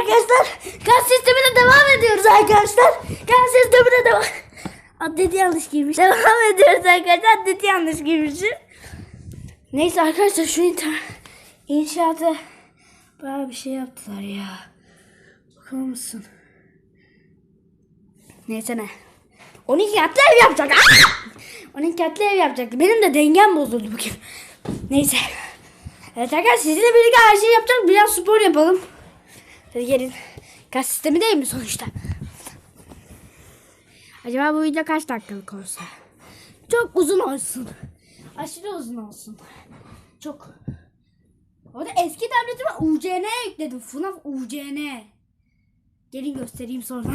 arkadaşlar. Gaz sistemine devam ediyoruz arkadaşlar. Gaz sistemine devam. Adeti yanlış girmiş. Devam ediyoruz arkadaşlar. Adeti yanlış girmişim. Neyse arkadaşlar şu inter inşaata bayağı bir şey yaptılar ya. Bakar mısın? Neyse ne. 12 katlı ev yapacak. Aa! 12 katlı ev yapacaktı. Benim de dengem bozuldu bugün. Neyse. Evet arkadaşlar sizinle birlikte her şeyi yapacak. Biraz spor yapalım. Gelin. Gaz sistemi değil mi sonuçta? Acaba bu video kaç dakikalık olsa? Çok uzun olsun. Aşırı uzun olsun. Çok. Orada eski tabletime UCN yükledim. FNAF UCN. Gelin göstereyim sonra.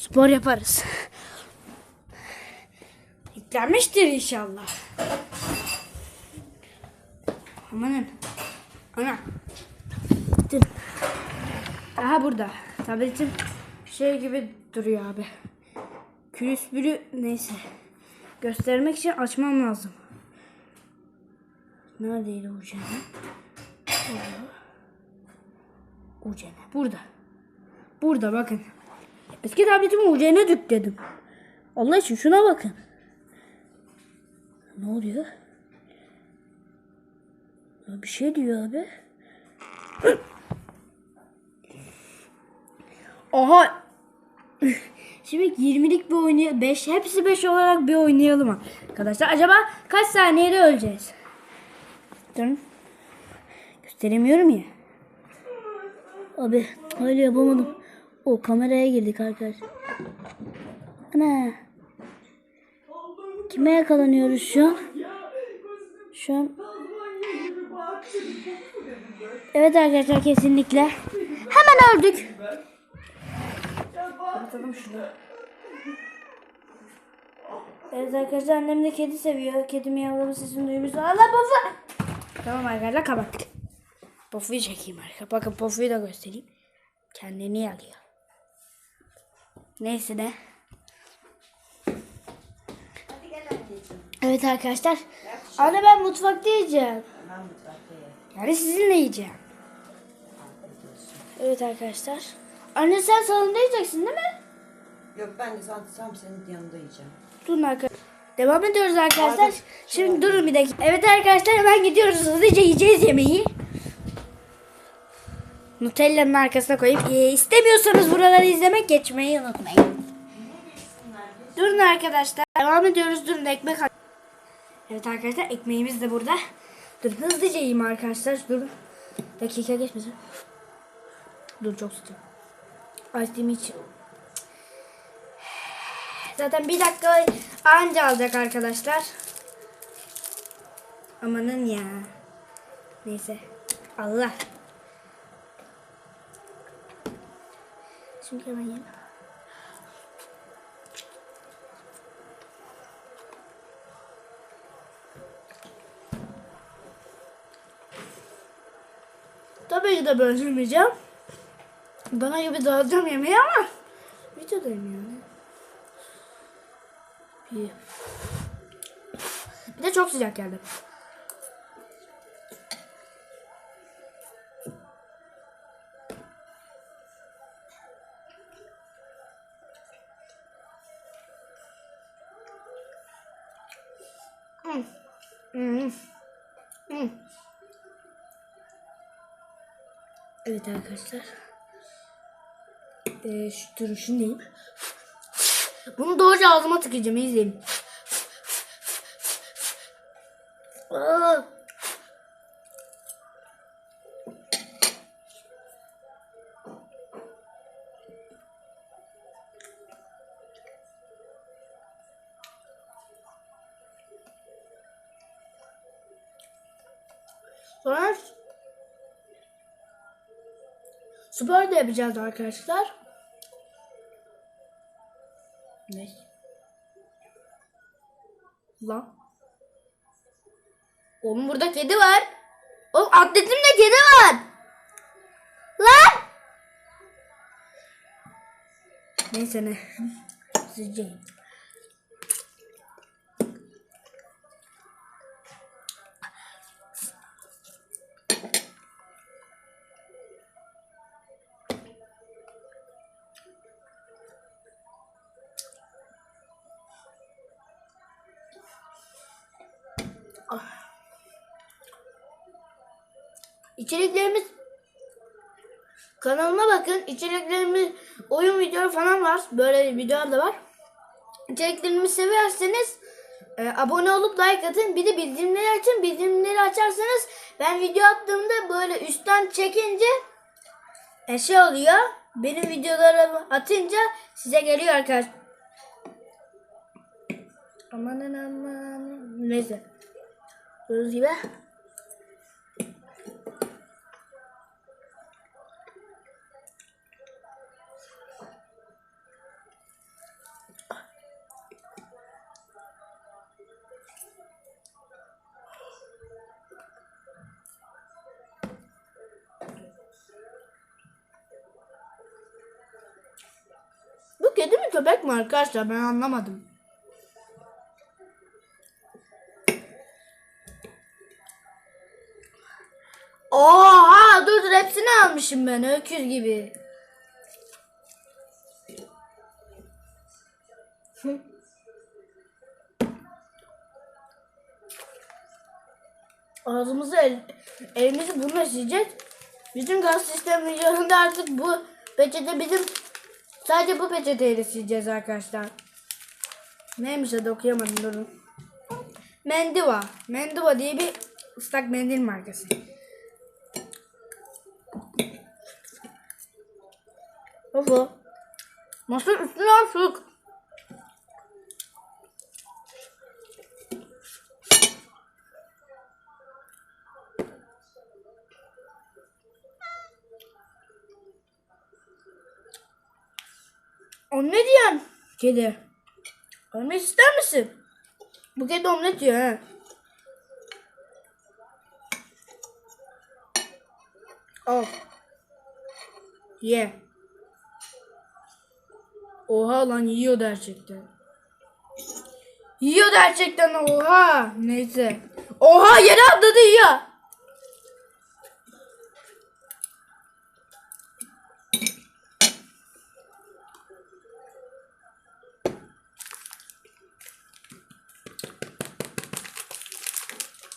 Spor yaparız. Yüklenmiştir inşallah. Amanın. Ana. Aha burada. Tabletim şey gibi duruyor abi. Külüsbülü neyse. Göstermek için açmam lazım. Neredeydi Ucene? Ucene. Burada. Burada bakın. Eski tabletimi Ucene dedim. Allah için şuna bakın. Ne oluyor? Bir şey diyor abi. Aha. Şimdi 20'lik bir oynayalım. 5 hepsi 5 olarak bir oynayalım arkadaşlar. Acaba kaç saniyede öleceğiz? Durun. Gösteremiyorum ya. Abi öyle yapamadım. O kameraya girdik arkadaşlar. Ana. Kime yakalanıyoruz şu an? Şu an Evet arkadaşlar kesinlikle. Hemen öldük. Kapatalım şunu. Evet arkadaşlar annem de kedi seviyor. Kedi miyavlama sesini duymuş. Allah pofu. Tamam arkadaşlar kapattık. Pofuyu çekeyim arkadaşlar. Bakın pofuyu da göstereyim. Kendini yalıyor. Neyse de. Evet arkadaşlar. Anne ben mutfakta yiyeceğim. Yani sizinle yiyeceğim. Evet arkadaşlar. Anne sen salonda yiyeceksin değil mi? Yok ben de tam senin yanında yiyeceğim. Durun arkadaşlar. Devam ediyoruz arkadaşlar. Şimdi durun bir dakika. Evet arkadaşlar hemen gidiyoruz. Hızlıca yiyeceğiz yemeği. Nutella'nın arkasına koyup ee, istemiyorsanız buraları izlemek geçmeyi unutmayın. Durun arkadaşlar. Devam ediyoruz. Durun ekmek Evet arkadaşlar ekmeğimiz de burada. Durun hızlıca yiyeyim arkadaşlar. Durun. Dakika geçmesin. Dur çok sıcak. Açtığım için. Zaten bir dakika anca alacak arkadaşlar. Amanın ya. Neyse. Allah. Şimdi hemen yiyeyim. Tabii ki de bölmeyeceğim. Bana gibi dağıtacağım yemeği ama videodayım yani. Bir. Bir de çok sıcak geldi. Hmm. Hmm. Hmm. Evet arkadaşlar. Ee, şu duruşu neyim? Bunu doğruca ağzıma tıkayacağım izleyin. Aa. Sonra spor da yapacağız arkadaşlar. Oğlum burada kedi var. Oğlum atletimde kedi var. Lan! Neyse ne. Sıcağım. Oh. İçeriklerimiz kanalıma bakın. İçeriklerimiz oyun videoları falan var. Böyle videolar da var. İçeriklerimi severseniz e, abone olup like atın. Bir de bildirimleri açın. Bildirimleri açarsanız ben video attığımda böyle üstten çekince e, şey oluyor. Benim videolarımı atınca size geliyor arkadaşlar. Aman aman. Neyse. Gördüğünüz gibi. Köpek mi arkadaşlar ben anlamadım. Oha dur dur hepsini almışım ben öküz gibi. Ağzımızı el, elimizi bununla sileceğiz. Bütün gaz sistemi yanında artık bu peçete bizim sadece bu peçeteyle sileceğiz arkadaşlar. Neymiş adı okuyamadım durun. Mendiva. Mendiva diye bir ıslak mendil markası. Baba. Nasıl üstüne artık? O ne diyen? Kedi. Ölmek ister misin? Bu kedi omlet diyor ha. Al. Ye. Oha lan yiyor gerçekten. Yiyor gerçekten oha. Neyse. Oha yere atladı yiyor.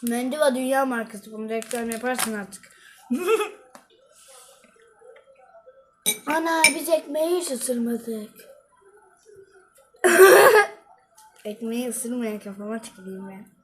Mendiva dünya markası. Bunu reklam yaparsın artık. Ana biz ekmeği hiç ısırmadık. ekmeği ısırmayan kafama tüküreyim ben.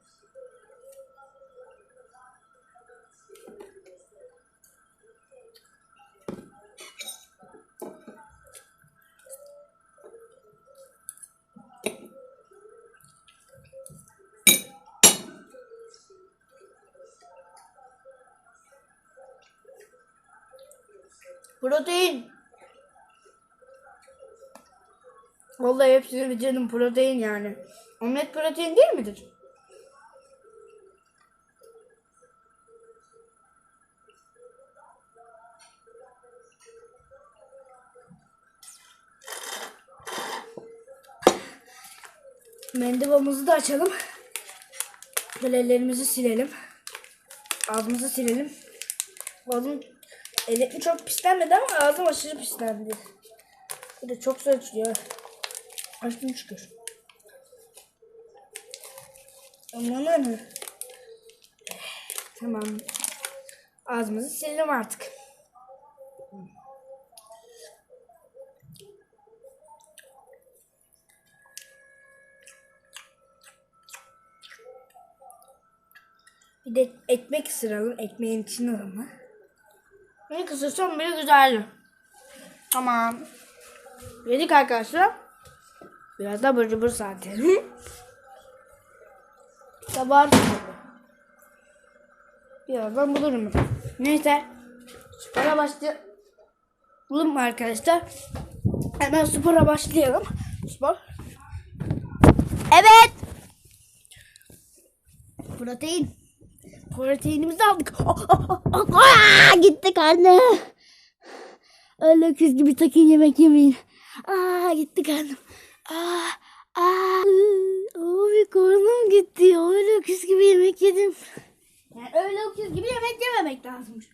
Protein. Vallahi hepsini bitirdim protein yani. Omlet protein değil midir? Mendivamızı da açalım. Böyle ellerimizi silelim. Ağzımızı silelim. Ağzım elim çok pislenmedi ama ağzım aşırı pislendi. Bir de çok saçıyor. Açtım şükür. Ana. Tamam. Ağzımızı silelim artık. Bir de ekmek ısıralım. Ekmeğin içine ama. Ne kısırsam bile güzeldi. Tamam. Yedik arkadaşlar. Biraz da bır cıbır saati. Sabah Birazdan bulurum. Neyse. Spora başlayalım arkadaşlar? Hemen spora başlayalım. Spor. Evet. Protein. Proteinimizi aldık. Oh, oh, oh, oh. Aa, gitti karnım. Öyle öküz gibi takın yemek yemeyin. Aa gitti karnım. Aa, aa. Abi karnım gitti. Öyle öküz gibi yemek yedim. Yani öyle öküz gibi yemek yememek lazımmış.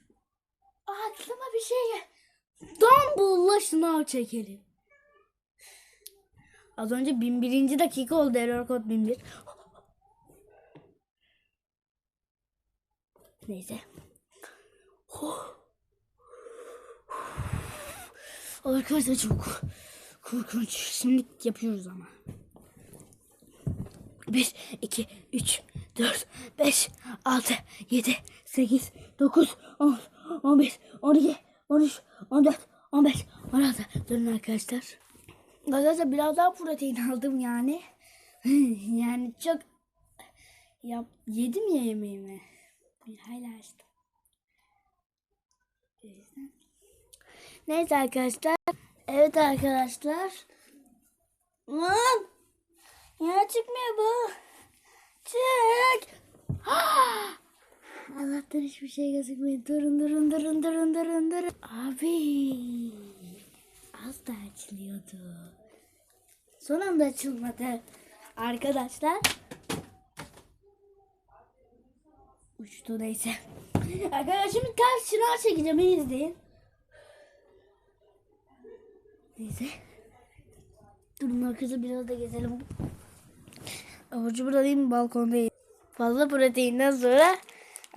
Aa, aklıma bir şey gel. Dumble'la şınav çekelim. Az önce 1001. dakika oldu error kod 1001. Neyse. Oh. Arkadaşlar çok korkunç. Şimdi yapıyoruz ama. 1, 2, 3, 4, 5, 6, 7, 8, 9, 10, 11, 12, 13, 14, 15, 16. Durun arkadaşlar. Arkadaşlar biraz daha protein aldım yani. yani çok yap yedim ya yemeğimi. Bir yüzden. Neyse arkadaşlar. Evet arkadaşlar. Lan! Ya çıkmıyor bu. Çık. Allah'tan hiçbir şey gözükmüyor. Durun durun durun durun durun durun. Abi. Az da açılıyordu. Son anda açılmadı. Arkadaşlar. Uçtu neyse. Arkadaşlar şimdi ters şınav çekeceğim. İyi izleyin. Neyse. Durun arkadaşlar biraz da gezelim. Abur cubur alayım balkondayım. Fazla proteinden sonra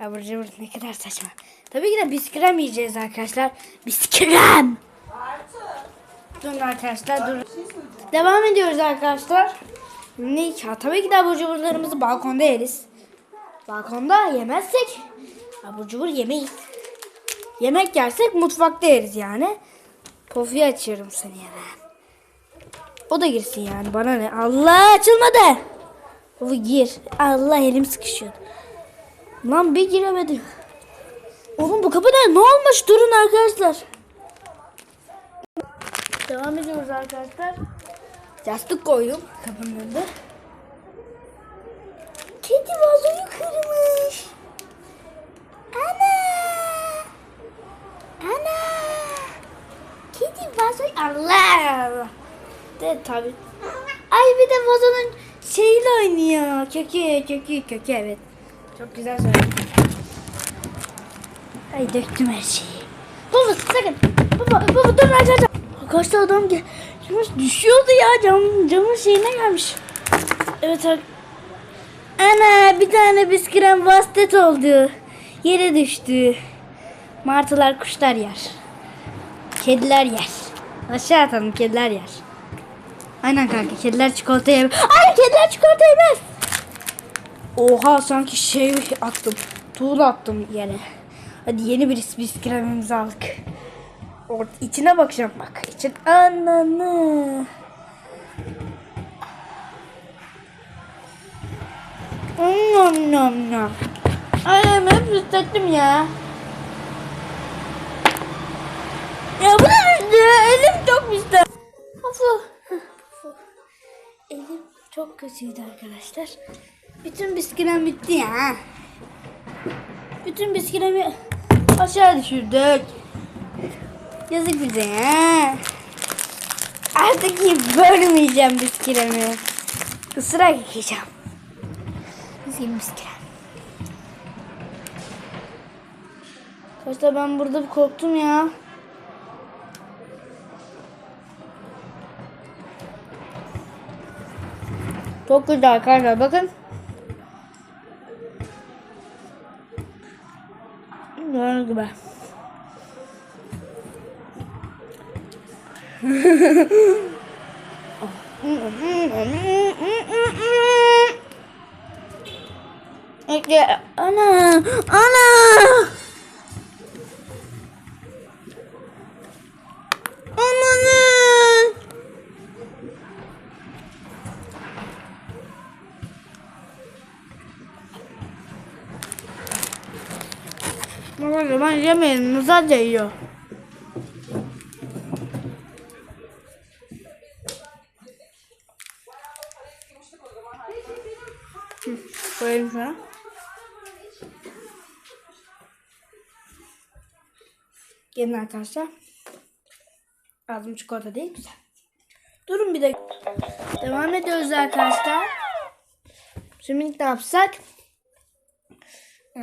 abur cubur ne kadar saçma. Tabii ki de biskrem yiyeceğiz arkadaşlar. Biskrem. Durun arkadaşlar durun. Devam ediyoruz arkadaşlar. Ha, tabii ki de abur cuburlarımızı balkonda yeriz. Balkonda yemezsek abur cubur yemeyiz. Yemek yersek mutfakta yeriz yani. Pofiyi açıyorum seni hemen. O da girsin yani bana ne. Allah açılmadı. Pofu gir. Allah elim sıkışıyor. Lan bir giremedim. Oğlum bu kapı ne? Ne olmuş? Durun arkadaşlar. Devam ediyoruz arkadaşlar. Yastık koydum kapının önünde. Kedi vazoyu kırmış. Ana. Ana. Kedi vazoyu Allah. De tabi. Ay bir de vazonun şeyiyle oynuyor. Kökü kökü kökü evet. Çok güzel söyledin. Ay döktüm her şeyi. Baba sakın. Baba baba dur arkadaşlar. Arkadaşlar adam gel. Yunus düşüyordu ya cam, camın şeyine gelmiş. Evet ar- Ana bir tane bisküren vastet oldu. Yere düştü. Martılar kuşlar yer. Kediler yer. Aşağı atalım kediler yer. Aynen kanka kediler çikolata yemez. Ay kediler çikolata yemez. Oha sanki şey attım. Tuğla attım yere. Hadi yeni bir bisküvimizi aldık. Or içine bakacağım bak. İçin ananı. Nom nom nom. Ay hep hissettim ya. Ya bu da. Elim çok. Afu. Elim çok kötüydü arkadaşlar. Bütün bisküvim bitti ya. Bütün bisküvimi aşağı düşürdük. Yazık bize ya. Artık yiyip bölmeyeceğim bisküvimi. Isırarak yiyeceğim. Bisküvim? Arkadaşlar ben burada bir korktum ya. Çok güzel arkadaşlar bakın. Gördüğünüz gibi. Ana! Ana! Amanın! Baba ben yemeyin. Nazar değiyor. Hı, Koyayım Gelin arkadaşlar. Ağzım çikolata değil güzel. Durun bir dakika. Devam ediyoruz arkadaşlar. Şimdi ne yapsak? Ee,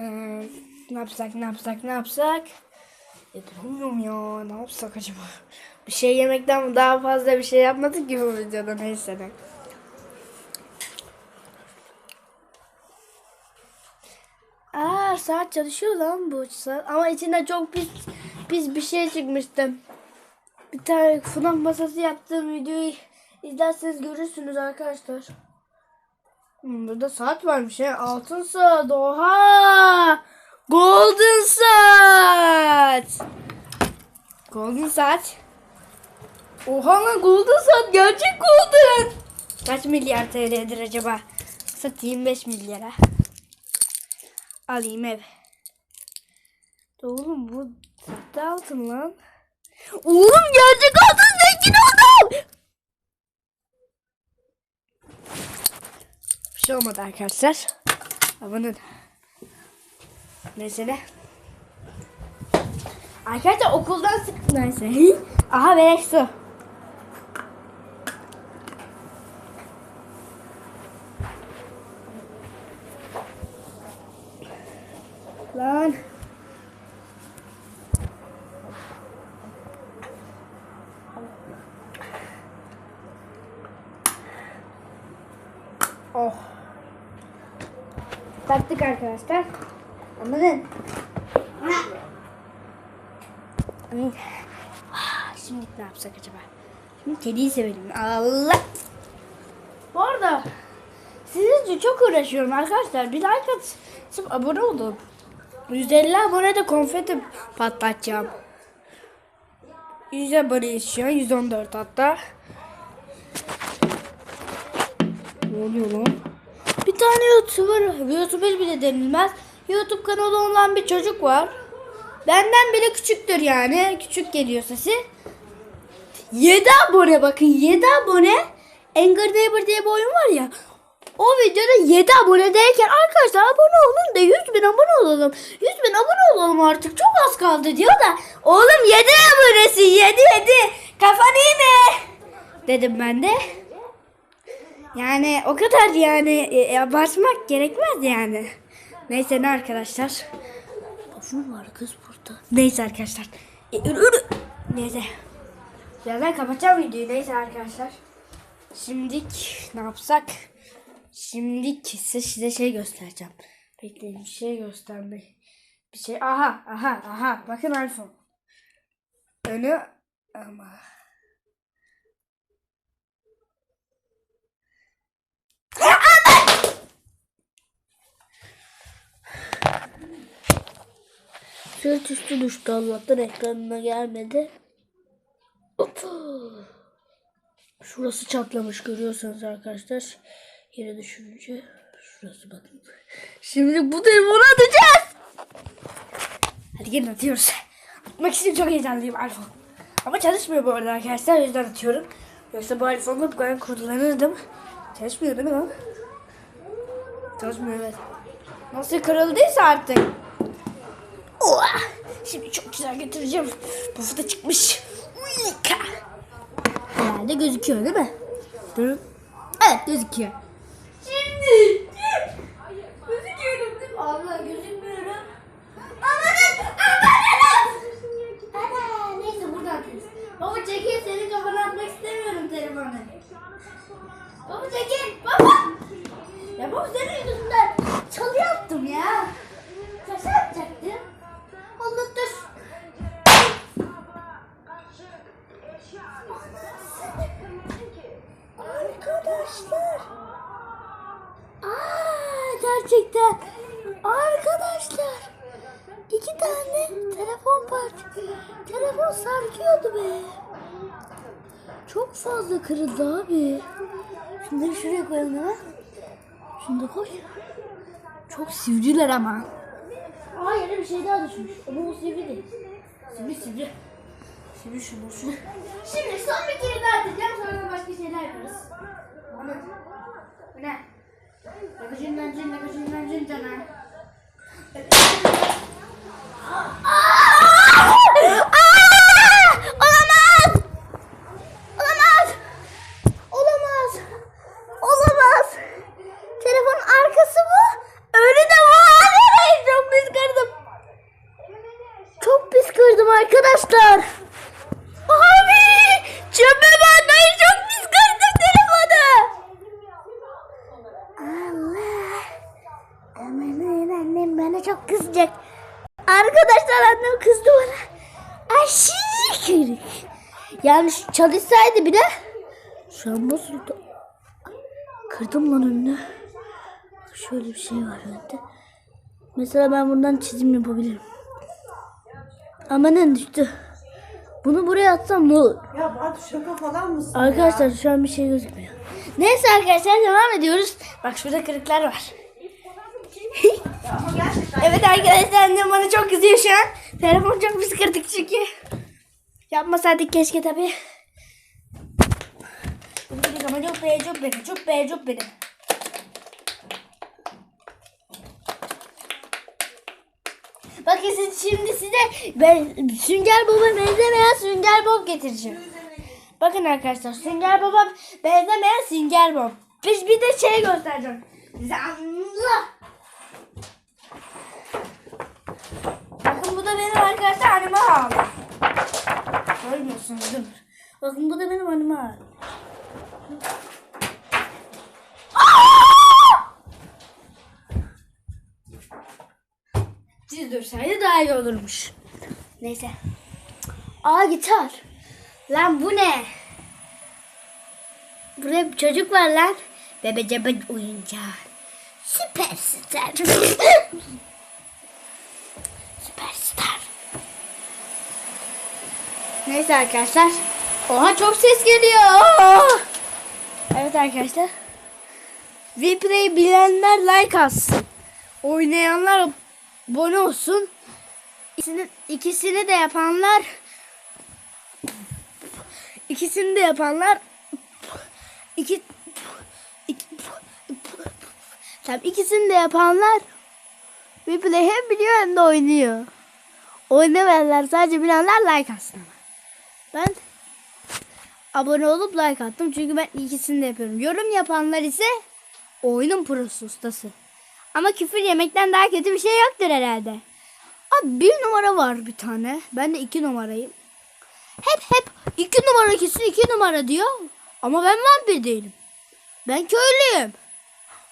ne yapsak, ne yapsak, ne yapsak? Ya bilmiyorum ya. Ne yapsak acaba? Bir şey yemekten daha fazla bir şey yapmadık ki bu videoda neyse de. Aa saat çalışıyor lan bu saat. Ama içinde çok pis pis bir şey çıkmıştı. Bir tane FNAF masası yaptığım videoyu izlerseniz görürsünüz arkadaşlar. Hmm, burada saat varmış ya. Altın saat. Oha! Golden saat. Golden saat. Oha lan golden saat. Gerçek golden. Kaç milyar TL'dir acaba? Satayım 5 milyara. Alayım ev. Oğlum bu sahte altın lan. Oğlum gerçek altın zengin oldum. Bir şey olmadı arkadaşlar. Abonun. Neyse ne. Arkadaşlar okuldan sık... Neyse. Aha verek su. Lan. Taktık arkadaşlar. Anladın? Ah, Şimdi ne yapsak acaba? Şimdi kediyi sevelim. Allah. Bu arada sizin çok uğraşıyorum arkadaşlar. Bir like atıp abone olun. 150 abone de konfeti patlatacağım. 100 aboneyiz şu an. 114 hatta. Ne oluyor lan? Tane YouTuber, YouTuber bile denilmez. YouTube kanalı olan bir çocuk var. Benden bile küçüktür yani. Küçük geliyor sesi. 7 abone bakın 7 abone. Anger Neighbor diye bir oyun var ya. O videoda 7 abonedeyken arkadaşlar abone olun da 100 bin abone olalım. 100 bin abone olalım artık çok az kaldı diyor da. Oğlum 7 abonesi 7 7. Kafan iyi mi? Dedim ben de. Yani o kadar yani e, abartmak gerekmez yani. Neyse ne arkadaşlar. Bafum var kız burada. Neyse arkadaşlar. E, ürü, ürü. Neyse. Birazdan kapatacağım videoyu. Neyse arkadaşlar. Şimdilik ne yapsak? Şimdilik size, size şey göstereceğim. Bekleyin bir şey gösterme. Bir şey. Aha aha aha. Bakın iPhone. Önü ama. Sırt üstü düştü Allah'tan ekranına gelmedi. Şurası çatlamış görüyorsunuz arkadaşlar. Yere düşününce şurası bakın. Şimdi bu telefonu atacağız. Hadi gelin atıyoruz. Atmak için çok heyecanlıyım iPhone. Ama çalışmıyor bu arada arkadaşlar. O yüzden atıyorum. Yoksa bu iPhone'la bu kadar kullanırdım. Çalışmıyor değil mi lan? Çalışmıyor evet. Nasıl kırıldıysa artık. Şimdi çok güzel götüreceğim. Pufu da çıkmış. Herhalde gözüküyor değil mi? Durun. Evet gözüküyor. Sivriler ama. Aa yere bir şey daha düşmüş. Ama o sivri değil. Sivri sivri. Sivri şunu şunu. Şimdi son bir kere daha atacağım sonra da başka şeyler yaparız. Bu ne? Lakacından cin, lakacından cin cana. Olamaz! Olamaz! Olamaz! Olamaz! Telefonun arkası bu. Önü de bu. Hayır, çok pis kırdım. Çok pis kırdım arkadaşlar. Abi! Çöpe bak. Hayır çok pis kırdım telefonu. Allah. Amanın annem bana çok kızacak. arkadaşlar annem kızdı bana. Aşırı kırık. Yani çalışsaydı bile şu an bozuldu. Kırdım lan önüne. Şöyle bir şey var önde. Mesela ben buradan çizim yapabilirim. Ama ne düştü? Bunu buraya atsam ne olur? Ya Batu şaka falan mısın Arkadaşlar şu an bir şey gözükmüyor. Neyse arkadaşlar devam ediyoruz. Bak şurada kırıklar var. Evet arkadaşlar annem bana çok kızıyor şu an. Telefon çok pis kırdık çünkü. Yapmasaydık keşke tabi. Ama çok be çok beni çok be beni. Bakın siz şimdi size ben Sünger Bob'a benzemeyen Sünger Bob getireceğim. Bakın arkadaşlar Sünger Bob'a benzemeyen Sünger Bob. Biz bir de şey göstereceğim. Zanla. Bakın bu da benim arkadaşlar anime halim. Görmüyorsunuz değil mi? Bakın bu da benim anime halim. Siz dursaydı daha iyi olurmuş. Neyse. Aa gitar. Lan bu ne? Burada bir çocuk var lan. Bebe cebe oyuncağı. Süperstar. Neyse arkadaşlar. Oha çok ses geliyor. Evet arkadaşlar. Vplay bilenler like atsın. Oynayanlar abone olsun. İkisini, ikisini de yapanlar ikisini de yapanlar iki, Tamam ikisini de yapanlar Vplay hem biliyor hem de oynuyor. Oynamayanlar sadece bilenler like atsın. Ben abone olup like attım çünkü ben ikisini de yapıyorum. Yorum yapanlar ise oyunun prosu ustası. Ama küfür yemekten daha kötü bir şey yoktur herhalde. Abi bir numara var bir tane. Ben de iki numarayım. Hep hep iki numara kesin iki numara diyor. Ama ben vampir değilim. Ben köylüyüm.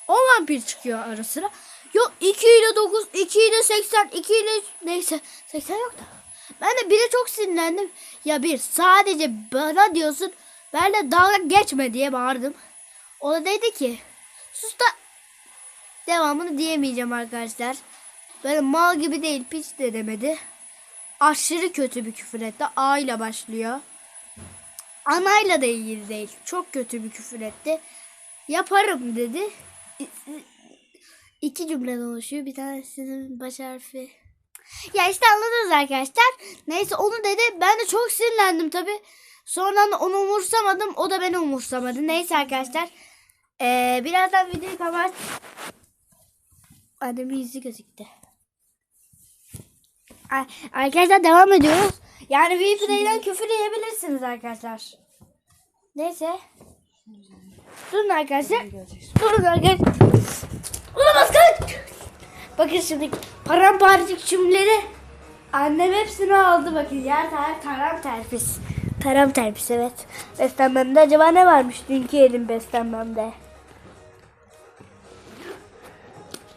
O vampir çıkıyor ara sıra. Yok 2 ile 9, 2 ile 80, 2 ile neyse 80 yok da. Ben de bire çok sinirlendim. Ya bir sadece bana diyorsun. Ben de dalga geçme diye bağırdım. O da dedi ki sus da devamını diyemeyeceğim arkadaşlar. Böyle mal gibi değil piç de demedi. Aşırı kötü bir küfür etti. A ile başlıyor. Anayla da ilgili değil. Çok kötü bir küfür etti. Yaparım dedi. İki cümleden oluşuyor. Bir tanesinin baş harfi. Ya işte anladınız arkadaşlar. Neyse onu dedi. Ben de çok sinirlendim tabi. Sonra onu umursamadım. O da beni umursamadı. Neyse arkadaşlar. Ee, birazdan videoyu kapat. Annemin yüzü gözüktü. Arkadaşlar devam ediyoruz. Yani Vplay'den küfür yiyebilirsiniz arkadaşlar. Neyse. Durun arkadaşlar. Durun arkadaşlar. Olamaz kaç. Bakın şimdi paramparçık cümleleri annem hepsini aldı bakın. Yer tar taram terpis. Taram terpis evet. Beslenmemde acaba ne varmış dünkü yedim beslenmemde.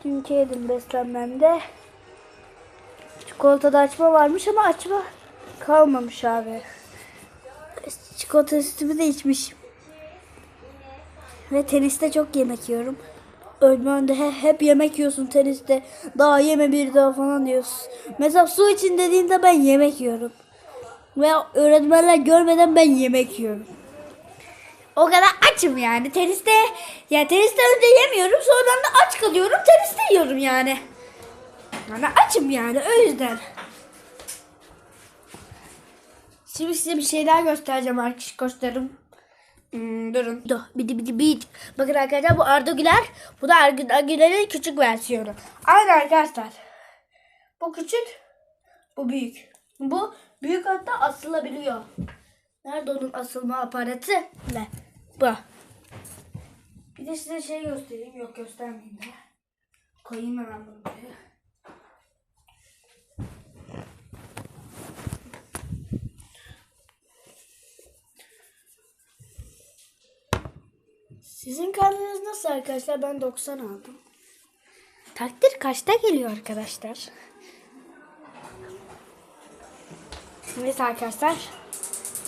Dünkü yedim beslenmemde. Çikolatada açma varmış ama açma kalmamış abi. Çikolata sütümü de içmişim. Ve teniste çok yemek yiyorum. Ölmende he- hep yemek yiyorsun teniste. Daha yeme bir daha falan diyorsun. Mesela su için dediğinde ben yemek yiyorum. Ve öğretmenler görmeden ben yemek yiyorum. O kadar açım yani. Teniste ya teniste önce yemiyorum sonradan da aç kalıyorum. Teniste yiyorum yani. Yani açım yani o yüzden. Şimdi size bir şey daha göstereceğim arkadaşlarım. Hmm, durun. Dur. Bidi bidi bidi. Bakın arkadaşlar bu Arda Güler. Bu da Arda Güler'in küçük versiyonu. Aynı arkadaşlar. Bu küçük. Bu büyük. Bu büyük hatta asılabiliyor. Nerede onun asılma aparatı? Ne? Bu. Bir de size şey göstereyim. Yok göstermeyeyim de. Koyayım hemen bunu buraya. Sizin karnınız nasıl arkadaşlar? Ben 90 aldım. Takdir kaçta geliyor arkadaşlar? Neyse arkadaşlar.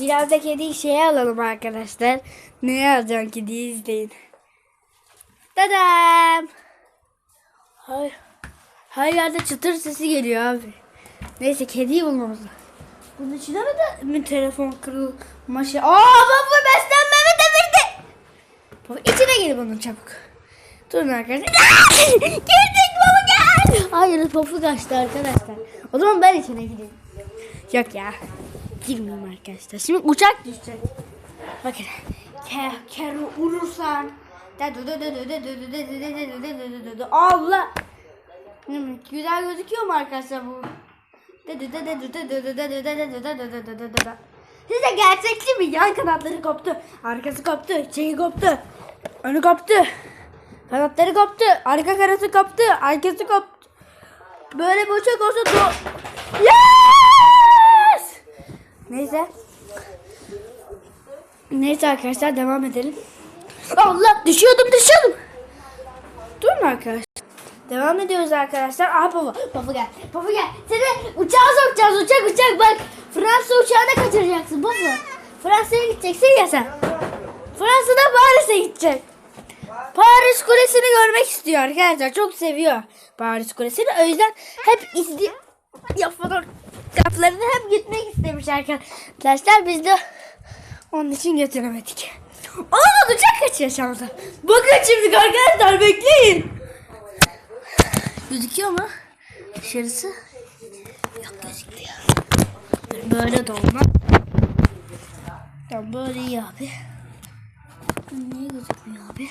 Biraz da kedi şeye alalım arkadaşlar. Ne alacağım kediyi izleyin. Dadam. Hayır. Her yerde çıtır sesi geliyor abi. Neyse kediyi bulmamız lazım. Bunun içine mi de mi telefon kırılma şey? Aa baba. Baba içine gel bunun çabuk. Durun arkadaşlar. Girdik baba gel. Hayır pofu kaçtı arkadaşlar. O zaman ben içine gideyim. Yok ya. Girmeyeyim arkadaşlar. Şimdi uçak düşecek. Bakın. Ke kere vurursan. Allah. Hmm, Güzel gözüküyor mu arkadaşlar bu? Size gerçekçi mi? Yan kanatları koptu. Arkası koptu. Şeyi koptu. Önü koptu. Kanatları koptu. Arka kanatı koptu. Arkası koptu. Böyle uçak olsa do... Yes! Neyse. Neyse arkadaşlar devam edelim. Allah düşüyordum düşüyordum. Durun arkadaşlar. Devam ediyoruz arkadaşlar. Aha baba. Baba gel. Baba gel. Seni uçağa sokacağız. Uçak uçak bak. Fransa uçağına kaçıracaksın baba. Fransa'ya gideceksin ya sen. Fransa'da Paris'e gidecek. Paris Kulesi'ni görmek istiyor arkadaşlar. Çok seviyor Paris Kulesi'ni. O yüzden hep izli ya fotoğraflarını hep gitmek istemiş arkadaşlar. Biz de onun için götüremedik. Olmadı uçak kaçıyor şu anda. Bakın şimdi arkadaşlar bekleyin. Gözüküyor mu? Dışarısı. Yok gözükmüyor. Böyle de olmaz. Tamam böyle iyi abi. Niye gözükmüyor abi?